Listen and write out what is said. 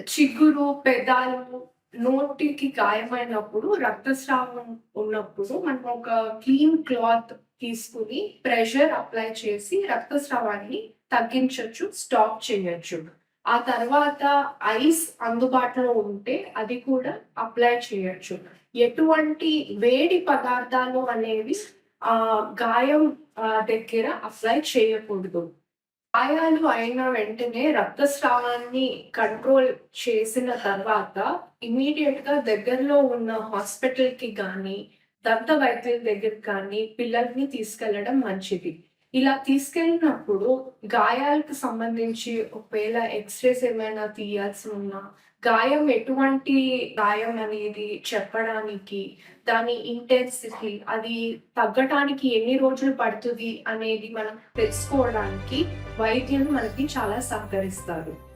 చిగురు పెదాలు నోటికి గాయమైనప్పుడు రక్తస్రావం ఉన్నప్పుడు మనం ఒక క్లీన్ క్లాత్ తీసుకుని ప్రెషర్ అప్లై చేసి రక్తస్రావాన్ని తగ్గించవచ్చు స్టాప్ చేయొచ్చు. ఆ తర్వాత ఐస్ అందుబాటులో ఉంటే అది కూడా అప్లై చేయొచ్చు. ఎటువంటి వేడి పదార్థాలు అనేవి ఆ గాయం దగ్గర అప్లై చేయకూడదు. గాయాలు అయిన వెంటనే రక్తస్రావాన్ని కంట్రోల్ చేసిన తర్వాత ఇమీడియట్గా దగ్గరలో ఉన్న హాస్పిటల్కి కానీ దంత వైద్యుల దగ్గరికి కానీ పిల్లల్ని తీసుకెళ్ళడం మంచిది. ఇలా తీసుకెళ్ళినప్పుడు గాయాలకు సంబంధించి ఒకవేళ ఎక్స్రేస్ ఏమైనా తీయాల్సి ఉన్నా గాయం ఎటువంటి గాయం అనేది చెప్పడానికి దాని ఇంటెన్సిటీ అది తగ్గటానికి ఎన్ని రోజులు పడుతుంది అనేది మనం తెలుసుకోవడానికి వైద్యులు మనకి చాలా సహకరిస్తారు.